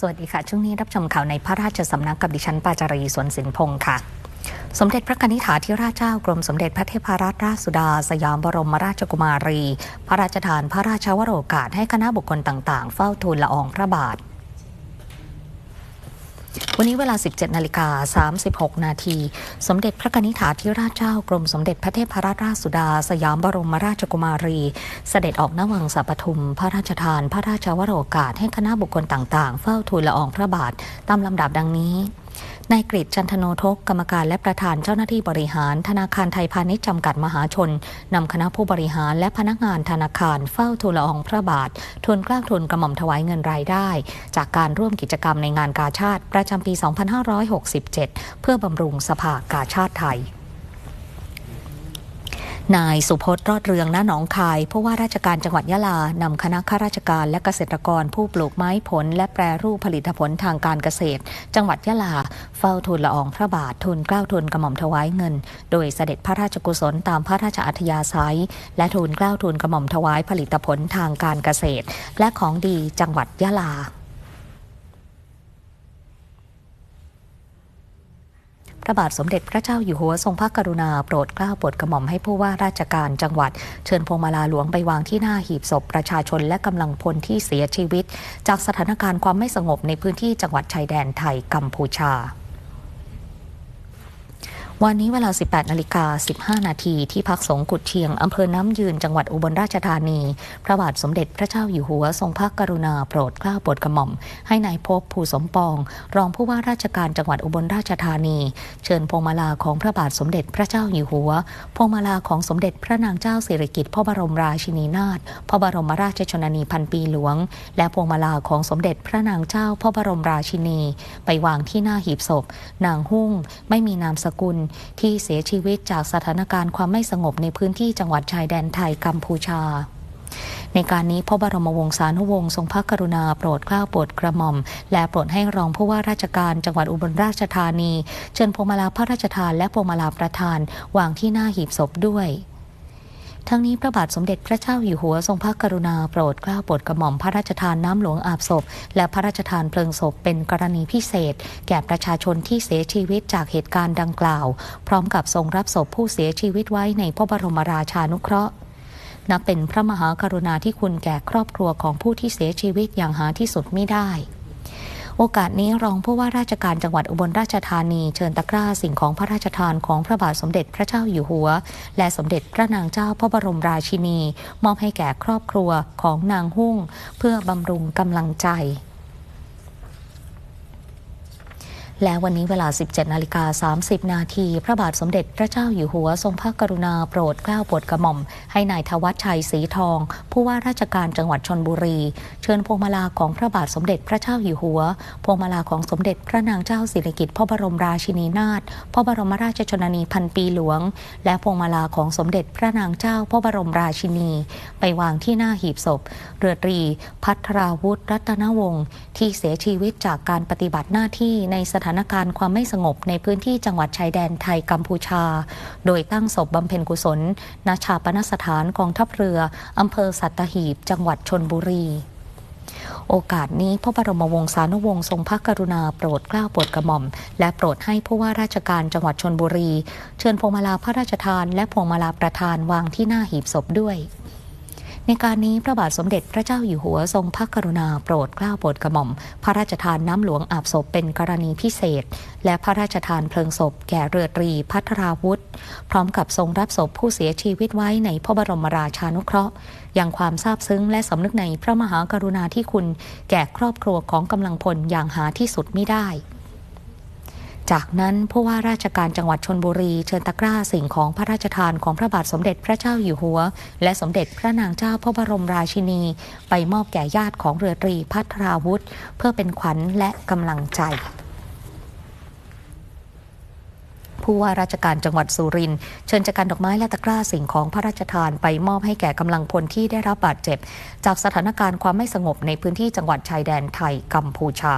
สวัสดีค่ะ ช่วงนี้รับชมข่าวในพระราชสำนักกับดิฉันปาจารีสวนสินพงค์ค่ะ สมเด็จพระนิธฐาธิราชเจ้ากรมสมเด็จพระเทพรัตนราชสุดา สยามบรมราชกุมารี พระราชทานพระราชวโรกาสให้คณะบุคคลต่าง ๆ เฝ้าทูลละอองพระบาท วันนี้เวลา 17 นาฬิกา 36 นาที สมเด็จพระนิธฐาธิราชเจ้ากรมสมเด็จพระเทพรัตนราชสุดา สยามบรมราชกุมารี เสด็จออกนวังสัปทุม พระราชทาน พระราชวโรกาสให้คณะบุคคลต่างๆ เฝ้าทูลละอองพระบาท ตามลำดับดังนี้ นายกฤษจันทโนทกกรรมการและประธานเจ้าหน้าที่บริหาร ธนาคารไทยพาณิชย์จำกัดมหาชนนำคณะผู้บริหารและพนักงานธนาคารเฝ้าทูลอองพระบาททุนกล้าทุนกระหม่อมถวายเงินรายได้ จากการร่วมกิจกรรมในงานกาชาติประจำปี 2567 เพื่อบำรุงสภากาชาติไทย นายสุพจน์รอดเรืองณหนองคายผู้ว่าราชการจังหวัดยะลานำคณะข้าราชการและเกษตรกรผู้ปลูกไม้ผล และแปรรูปผลิตผลทางการเกษตร จังหวัดยะลา เฝ้าทูลละอองพระบาททูลเกล้าทูลกระหม่อมถวายเงิน โดยเสด็จพระราชกุศลตามพระราชอัธยาศัย และทูลเกล้าทูลกระหม่อมถวายผลิตผลทางการเกษตร และของดีจังหวัดยะลา ระบาทสมเด็จพระเจ้าอยู่หัวทรงพระกรุณาโปรดเกล้าโปรดกระหม่อมให้ผู้ว่าราชการจังหวัด เชิญพวงมาลาหลวงไปวางที่หน้าหีบศพประชาชนและกำลังพลที่เสียชีวิต จากสถานการณ์ความไม่สงบในพื้นที่จังหวัดชายแดนไทยกัมพูชา วันนี้เวลา 18นาฬิกา15 นาทีที่พักสงกุดเชียง อำเภอน้ำยืน จังหวัดอุบลราชธานี พระบาทสมเด็จพระเจ้าอยู่หัว ทรงพระกรุณาโปรดเกล้าโปรดกระหม่อม ให้นายภพภูสมปอง รองผู้ว่าราชการจังหวัดอุบลราชธานี เชิญพวงมาลาของพระบาทสมเด็จพระเจ้าอยู่หัว พวงมาลาของสมเด็จพระนางเจ้าสิริกิติ์พระบรมราชินีนาถ พระบรมราชชนนีพันปีหลวง และพวงมาลาของสมเด็จพระนางเจ้าพระบรมราชินี ไปวางที่หน้าหีบศพ นางหุ้งไม่มีนามสกุลที่เสียชีวิตจากสถานการณ์ความไม่สงบในพื้นที่จังหวัดชายแดนไทยกัมพูชาในการนี้พระบรมวงศานุวงศ์ทรงพระกรุณาโปรดเกล้าโปรดกระหม่อม และโปรดให้รองผู้ว่าราชการจังหวัดอุบลราชธานี เชิญพวงมาลาพระราชทานและพวงมาลาประธานวางที่หน้าหีบศพด้วย ทั้งนี้พระบาทสมเด็จพระเจ้าอยู่หัวทรงพระกรุณาโปรดเกล้าโปรดกระหม่อมพระราชทานน้ำหลวงอาบศพ และพระราชทานเพลิงศพเป็นกรณีพิเศษ แก่ประชาชนที่เสียชีวิตจากเหตุการณ์ดังกล่าว พร้อมกับทรงรับศพผู้เสียชีวิตไว้ในพระบรมราชานุเคราะห์นับเป็นพระมหากรุณาธิคุณแก่ครอบครัวของผู้ที่เสียชีวิตอย่างหาที่สุดไม่ได้ โอกาสนี้รองผู้ว่าราชการจังหวัดอุบลราชธานี เชิญตะกร้าสิ่งของพระราชทานของพระบาทสมเด็จพระเจ้าอยู่หัว และสมเด็จพระนางเจ้าพระบรมราชินี มอบให้แก่ครอบครัวของนางหุ้งเพื่อบำรุงกำลังใจ และวันนี้เวลา 17 นาฬิกา 30 นาที พระบาทสมเด็จพระเจ้าอยู่หัวทรงพระกรุณาโปรดเกล้าโปรดกระหม่อม ให้นายทวัชชัยศรีทอง ผู้ว่าราชการจังหวัดชนบุรี เชิญพวงมาลาของพระบาทสมเด็จพระเจ้าอยู่หัว พวงมาลาของสมเด็จพระนางเจ้าสิริกิติ์พระบรมราชินีนาถ พระบรมราชชนนีพันปีหลวง และพวงมาลาของสมเด็จพระนางเจ้าพระบรมราชินี ไปวางที่หน้าหีบศพ เรือตรี พัทราวุฒิรัตนวงศ์ที่เสียชีวิตจากการปฏิบัติหน้าที่ในสถานานการณ์ความไม่สงบในพื้นที่จังหวัดชายแดนไทยกัมพูชา โดยตั้งศพบำเพ็ญกุศลณชาปนสถานกองทัพเรืออำเภอสัตหีบ จังหวัดชนบุรีโอกาสนี้พระบรมวงศานุวงศ์ทรงพระกรุณาโปรดเกล้าโปรดกระหม่อม และโปรดให้ผู้ว่าราชการจังหวัดชนบุรี เชิญพวงมาลาพระราชทาน และพวงมาลาประธานวางที่หน้าหีบศพด้วย ในการนี้พระบาทสมเด็จพระเจ้าอยู่หัวทรงพระกรุณาโปรดเกล้าโปรดกระหม่อม พระราชทานน้ำหลวงอาบศพเป็นกรณีพิเศษ และพระราชทานเพลิงศพแก่เรือตรีพัทราวุธพร้อมกับทรงรับศพผู้เสียชีวิตไว้ในพระบรมราชานุเคราะห์อย่างความซาบซึ้งและสำนึกในพระมหากรุณาธิคุณ แก่ครอบครัวของกำลังพลอย่างหาที่สุดไม่ได้ จากนั้นผู้ว่าราชการจังหวัดชนบุรี เชิญตะกร้าสิ่งของพระราชทานของพระบาทสมเด็จพระเจ้าอยู่หัว และสมเด็จพระนางเจ้าพระบรมราชินี ไปมอบแก่ญาติของเรือตรีพัทราวุธ เพื่อเป็นขวัญและกำลังใจผู้ว่าราชการจังหวัดสุรินทร์เชิญจักรดอกไม้และตะกร้าสิ่งของพระราชทานไปมอบให้แก่กำลังพลที่ได้รับบาดเจ็บ จากสถานการณ์ความไม่สงบในพื้นที่จังหวัดชายแดนไทยกัมพูชา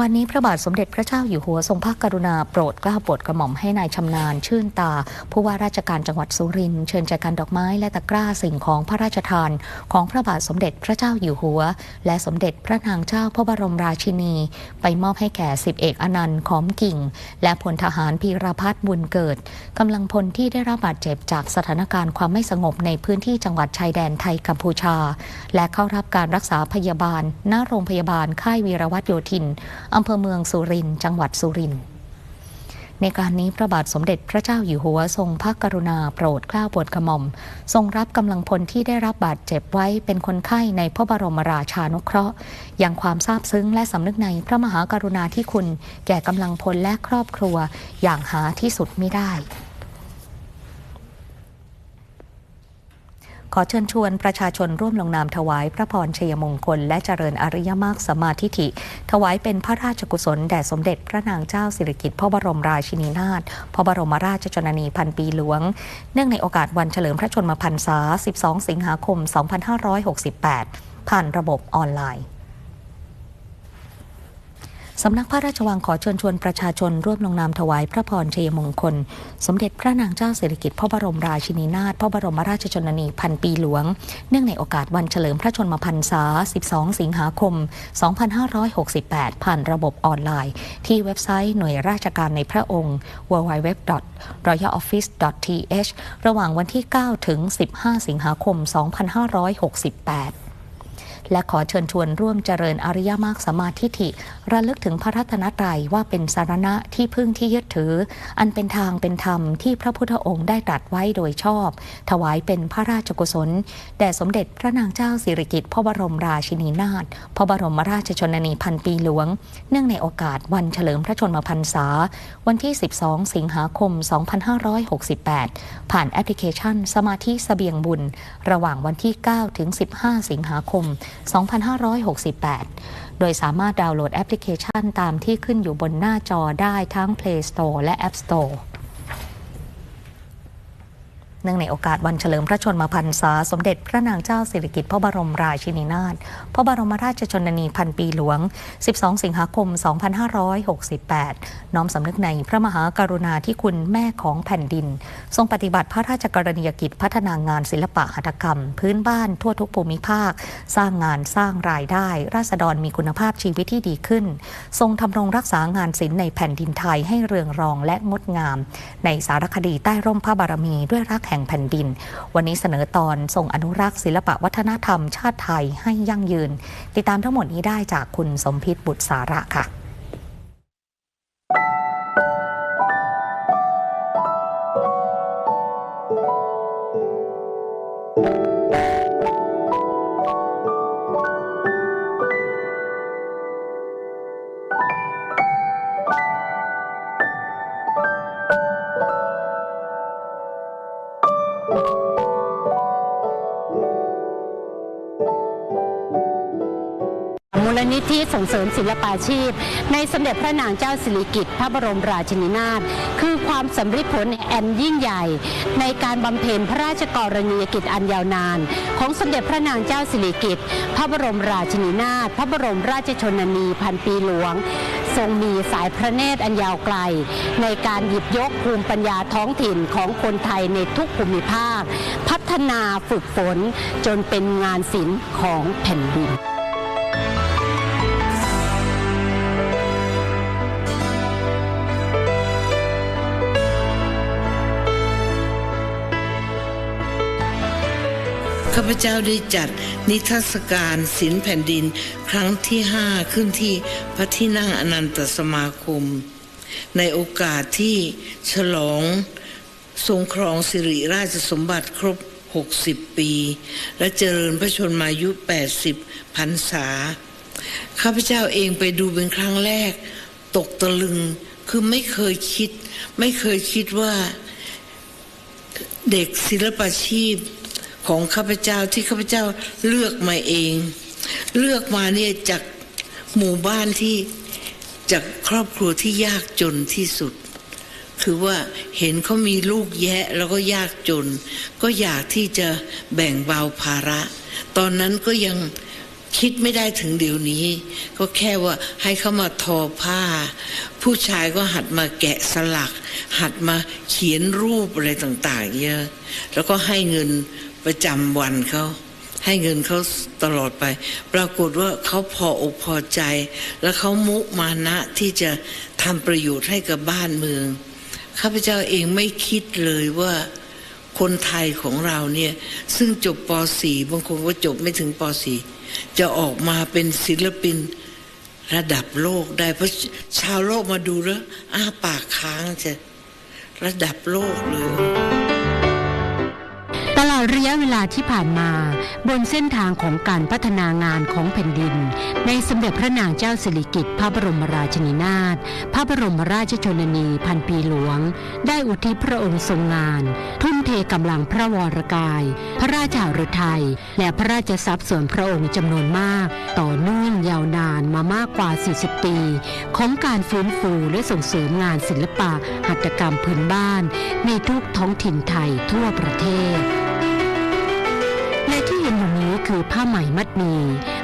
วันนี้พระบาทสมเด็จพระเจ้าอยู่หัวทรงพระกรุณาโปรดเกล้าโปรดกระหม่อมให้นายชำนาญชื่นตา ผู้ว่าราชการจังหวัดสุรินทร์เชิญใจกันดอกไม้และตะกร้าสิ่งของพระราชทาน ของพระบาทสมเด็จพระเจ้าอยู่หัว และสมเด็จพระนางเจ้าพระบรมราชินี ไปมอบให้แก่สิบเอกอนันต์ขอมกิ่ง และพลทหารพีรพัฒน์บุญเกิดกำลังพลที่ได้รับบาดเจ็บจากสถานการณ์ความไม่สงบในพื้นที่จังหวัดชายแดนไทยกัมพูชา และเข้ารับการรักษาพยาบาลณโรงพยาบาลค่ายวีรวัตโยธินอำเภอเมืองสุรินทร์จังหวัดสุรินทร์ในการนี้พระบาทสมเด็จพระเจ้าอยู่หัวทรงพระกรุณาโปรดเกล้าโปรดกระหม่อม ทรงรับกำลังพลที่ได้รับบาดเจ็บไว้เป็นคนไข้ในพระบรมราชานุเคราะห์ อย่างความซาบซึ้งและสำนึกในพระมหากรุณาธิคุณ แก่กำลังพลและครอบครัวอย่างหาที่สุดไม่ได้ ขอเชิญชวนประชาชนร่วมลงนามถวายพระพรชัยมงคล และเจริญอริยมรรคสมาธิฐิถวายเป็นพระราชกุศลแด่สมเด็จพระนางเจ้าสิริกิติ์พระบรมราชินีนาถพระบรมราชชนนีพันปีหลวง เนื่องในโอกาสวันเฉลิมพระชนมพรรษา 12 สิงหาคม 2568 ผ่านระบบออนไลน์ สำนักพระราชวังขอเชิญชวนประชาชนร่วมลงนามถวายพระพรชัยมงคล สมเด็จพระนางเจ้าสิริกิติ์พระบรมราชินีนาถพระบรมราชชนนีพันปีหลวง เนื่องในโอกาสวันเฉลิมพระชนมพรรษา 12 สิงหาคม 2568 ผ่านระบบออนไลน์ ที่เว็บไซต์หน่วยราชการในพระองค์ www.royaloffice.th ระหว่างวันที่ 9 ถึง 15 สิงหาคม 2568 และขอเชิญชวนร่วมเจริญอริยมรรคสมาธิิระลึกถึงพระรัตนตรัยว่าเป็นสารณะที่พึ่งที่ยึดถือ อันเป็นทางเป็นธรรมที่พระพุทธองค์ได้ตรัสไว้โดยชอบ ถวายเป็นพระราชกุศล แด่สมเด็จพระนางเจ้าสิริกิติ์พระบรมราชินีนาถพระบรมราชชนนีพันปีหลวง เนื่องในโอกาสวันเฉลิมพระชนมพรรษา วันที่ 12 สิงหาคม 2568 ผ่านแอปพลิเคชันสมาธิเสบียงบุญ ระหว่างวันที่ 9 ถึง 15 สิงหาคม2568 โดยสามารถดาวน์โหลดแอปพลิเคชันตามที่ขึ้นอยู่บนหน้าจอได้ทั้ง Play Store และ App Store เนื่องในโอกาสวันเฉลิมพระชนมพรรษา สมเด็จพระนางเจ้าสิริกิติ์พระบรมราชินีนาถพระบรมราชชนนีพันปีหลวง 12 สิงหาคม 2568 น้อมสำนึกในพระมหากรุณาธิคุณแม่ของแผ่นดิน ทรงปฏิบัติพระราชกรณียกิจพัฒนางานศิลปะหัตถกรรม พื้นบ้านทั่วทุกภูมิภาค สร้างงานสร้างรายได้ ราษฎรมีคุณภาพชีวิตที่ดีขึ้น ทรงทำรงรักษางานศิลป์ในแผ่นดินไทยให้เรืองรองและงดงาม ในสารคดีใต้ร่มพระบารมีด้วยรักแห่งแผ่นดิน วันนี้เสนอตอนทรงอนุรักษ์ศิลปะวัฒนธรรมชาติไทยให้ยั่งยืน ติดตามทั้งหมดนี้ได้จากคุณสมพิษบุตรสาระค่ะ ลนิธิส่งเสริมศิลปาชีพ ในสมเด็จพระนางเจ้าสิริกิติ์พระบรมราชินีนาถคือความสำเร็จผลแอนยิ่งใหญ่ ในการบำเพ็ญพระราชกรณียกิจอันยาวนาน ของสมเด็จพระนางเจ้าสิริกิติ์พระบรมราชินีนาถพระบรมราชชนนีพันปีหลวงทรงมีสายพระเนตรอันยาวไกล ในการหยิบยกภูมิปัญญาท้องถิ่นของคนไทยในทุกภูมิภาค พัฒนาฝึกฝนจนเป็นงานศิลป์ของแผ่นดิน ข้าพเจ้าได้จัดนิทรรศการศิลแผ่นดินครั้งที่5ขึ้นที่พระที่นั่งอนันตสมาคม ในโอกาสที่ฉลองทรงครองสิริราชสมบัติครบ 60 ปี และเจริญพระชนมายุ 80พรรษา ข้าพเจ้าเองไปดูเป็นครั้งแรก ตกตะลึงคือไม่เคยคิด ไม่เคยคิดว่าเด็กศิลปาชีพ ของข้าพเจ้าที่ข้าพเจ้าเลือกมาเอง เลือกมาเนี่ยจากหมู่บ้านที่จากครอบครัวที่ยากจนที่สุด คือว่าเห็นเขามีลูกแยะแล้วก็ยากจน ก็อยากที่จะแบ่งเบาภาระ ตอนนั้นก็ยังคิดไม่ได้ถึงเดี๋ยวนี้ ก็แค่ว่าให้เขามาทอผ้า ผู้ชายก็หัดมาแกะสลัก หัดมาเขียนรูปอะไรต่าง ๆ เยอะ แล้วก็ให้เงิน ประจำวันเขาให้เงินเขาตลอดไป ปรากฏว่าเขาพออกพอใจ แล้วเขามุมานะที่จะทำประโยชน์ให้กับบ้านเมืองข้าพเจ้าเองไม่คิดเลยว่าคนไทยของเราเนี่ย ซึ่งจบป .4 บางคนก็จบไม่ถึงป .4 จะออกมาเป็นศิลปินระดับโลกได้เพราะชาวโลกมาดูแล้วอ้าปากค้างจะระดับโลกเลยตลอดระยะ เวลาที่ผ่านมา บนเส้นทางของการพัฒนางานของแผ่นดิน ในสมเด็จพระนางเจ้าสิริกิติ์พระบรมราชินีนาถพระบรมราชชนนีพันปีหลวง ได้อุทิศพระองค์ทรงงาน ทุ่มเทกำลังพระวรกาย พระราชาฤทัย และพระราชทรัพย์ส่วนพระองค์จำนวนมาก ต่อเนื่องยาวนานมามากกว่า 40 ปี ของการฟื้นฟูและส่งเสริมงานศิลปะหัตถกรรมพื้นบ้าน ในทุกท้องถิ่นไทยทั่วประเทศ คือผ้าไหมมัดมี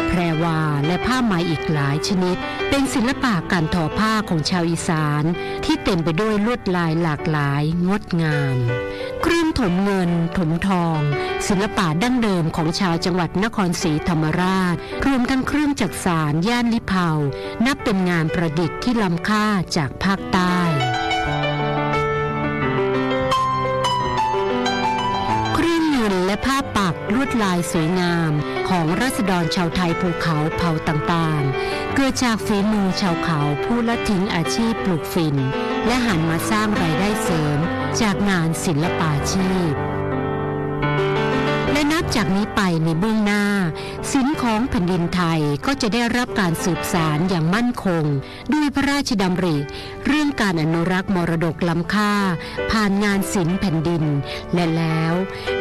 แพรวาและผ้าไหมอีกหลายชนิด เป็นศิลปะการทอผ้าของชาวอีสาน ที่เต็มไปด้วยลวดลายหลากหลายงดงาม เครื่องถมเงิน ถมทอง ศิลปะดั้งเดิมของชาวจังหวัดนครศรีธรรมราช รวมทั้งเครื่องจักสานย่านลิเผานับเป็นงานประดิษฐ์ที่ล้ำค่าจากภาคใต้ ดลายสวยงามของรัษฎรชาวไทยภูเขาเผ่าต่างๆ เกิดจากฝีมือชาวเขาผู้ละทิ้งอาชีพปลูกฝิ่น และหันมาสร้างรายได้เสริม จากงานศิลปาชีพ และนับจากนี้ไปในเบื้องหน้าศิลป์ของแผ่นดินไทยก็จะได้รับการสืบสารอย่างมั่นคง ด้วยพระราชดำริ เรื่องการอนุรักษ์มรดกล้ำค่า ผ่านงานศิลป์แผ่นดิน และแล้ว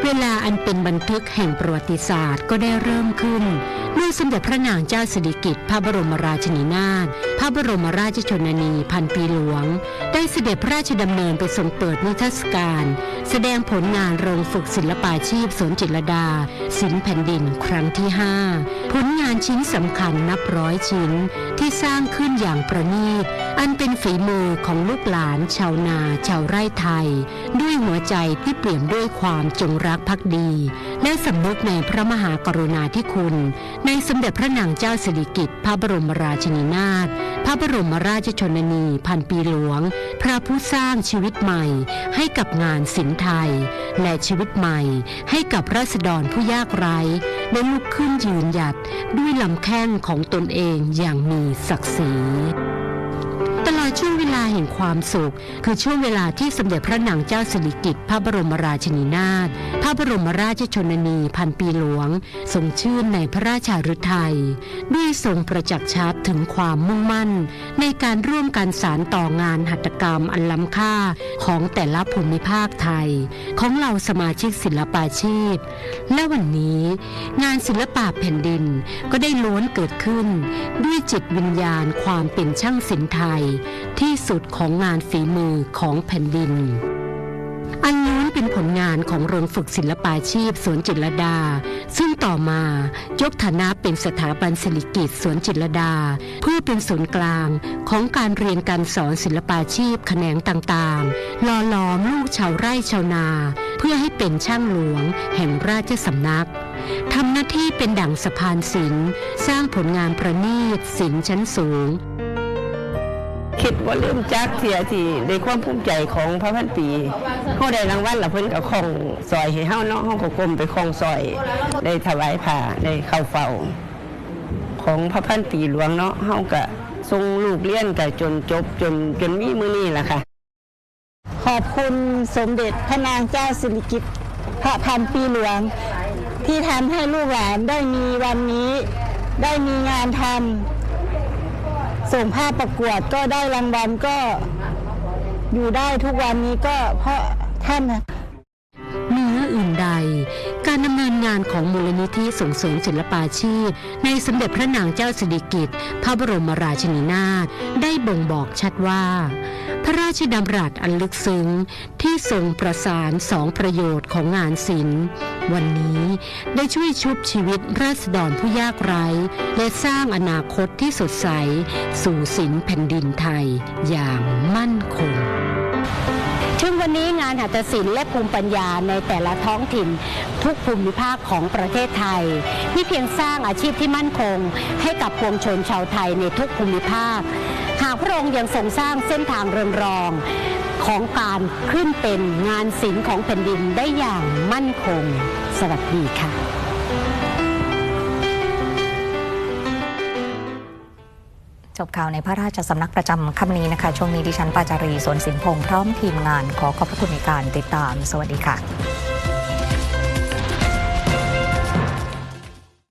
เวลาอันเป็นบันทึกแห่งประวัติศาสตร์ก็ได้เริ่มขึ้นเมื่อสมเด็จพระนางเจ้าสิริกิติ์พระบรมราชินีนาถพระบรมราชชนนีพันปีหลวง ได้เสด็จพระราชดำเนินไปทรงเปิดนิทรรศการ แสดงผลงานโรงฝึกศิลปาชีพสวนจิตรลดาศิลแผ่นดินครั้งที่5ผลงานชิ้นสำคัญนับร้อยชิ้นที่สร้างขึ้นอย่างประณีต อันเป็นฝีมือของลูกหลานชาวนาชาวไร่ไทย ด้วยหัวใจที่เปลี่ยมด้วยความจงรักภักดี และสำนึกในพระมหากรุณาธิคุณ ในสมเด็จพระนางเจ้าสิริกิติ์พระบรมราชินีนาถพระบรมราชชนนีพันปีหลวง พระผู้สร้างชีวิตใหม่ให้กับงานศิลป์ไทย และชีวิตใหม่ให้กับราษฎรผู้ยากไร้ได้ลุกขึ้นยืนหยัดด้วยลำแข้งของตนเองอย่างมีศักดิ์ศรี ช่วงเวลาแห่งความสุข คือช่วงเวลาที่สมเด็จพระนางเจ้าสิริกิติ์พระบรมราชินีนาถพระบรมราชชนนีพันปีหลวง ทรงชื่นในพระราชาฤทัยด้วยทรงประจักษ์ชัดถึงความมุ่งมั่น ในการร่วมกันสารต่องานหัตถกรรมอันล้ำค่าของแต่ละภูมิภาคไทย ของเหล่าสมาชิกศิลปาชีพ และวันนี้งานศิลปะแผ่นดินก็ได้ล้วนเกิดขึ้น ด้วยจิตวิญญาณความเป็นช่างศิลป์ไทยที่สุดของงานฝีมือของแผ่นดิน อันล้วนเป็นผลงานของโรงฝึกศิลปาชีพสวนจิตรดา ซึ่งต่อมายกฐานะเป็นสถาบันศิริกิตสวนจิตรดา เพื่อเป็นศูนย์กลางของการเรียนการสอนศิลปาชีพแขนงต่างๆหล่อหลอมลูกชาวไร่ชาวนา เพื่อให้เป็นช่างหลวง แห่งราชสำนักทำหน้าที่เป็นดั่งสะพานศิลป์สร้างผลงานประณีตศิลป์ชั้นสูง คิดว่าลืมจักเทียที่ในความภูมิใจของพระพันปีเขาได้รางวัลละเพิ่นกับของซอยให้เฮาเนาะเฮาก็กลมไปของซอยได้ถวายผ้าได้เข้าเฝ้า ของพระพันปีหลวงเนาะเฮาก็ทรงลูกเลี้ยนก็จนจบจนจนมีมื้อนี้ล่ะค่ะ ขอบคุณสมเด็จพระนางเจ้าสิริกิติ์พระพันปีหลวง ที่ทำให้ลูกหลานได้มีวันนี้ได้มีงานทำ ส่งภาพประกวดก็ได้รางวัลก็อยู่ได้ทุกวันนี้ก็เพราะท่านนะเหนืออื่นใด การดำเนินงานของมูลนิธิส่งเสริมศิลปาชีพ ในสมเด็จพระนางเจ้าสิริกิติ์พระบรมราชินีนาถได้บ่งบอกชัดว่า ระราชดำรัสอันลึกซึ้งที่ทรงประสานสองประโยชน์ของงานศิลป์ วันนี้ได้ช่วยชุบชีวิตราษฎรผู้ยากไร้ และสร้างอนาคตที่สดใส สู่ศิลป์แผ่นดินไทยอย่างมั่นคงถึงวันนี้งานหัตถศิลป์และภูมิปัญญาในแต่ละท้องถิ่น ทุกภูมิภาคของประเทศไทยนี่เพียงสร้างอาชีพที่มั่นคง ให้กับปวงชนชาวไทยในทุกภูมิภาคากพระองค์ยังทรงสร้างเส้นทางเรืองรองของการขึ้นเป็นงานศิลป์ของแผ่นดินได้อย่างมั่นคง สวัสดีค่ะ จบข่าวในพระราชสำนักประจำค่ำนี้นะคะ ช่วงนี้ดิฉันปาจารีสวนสินพงษ์พร้อมทีมงานขอขอบพระคุณในการติดตาม สวัสดีค่ะ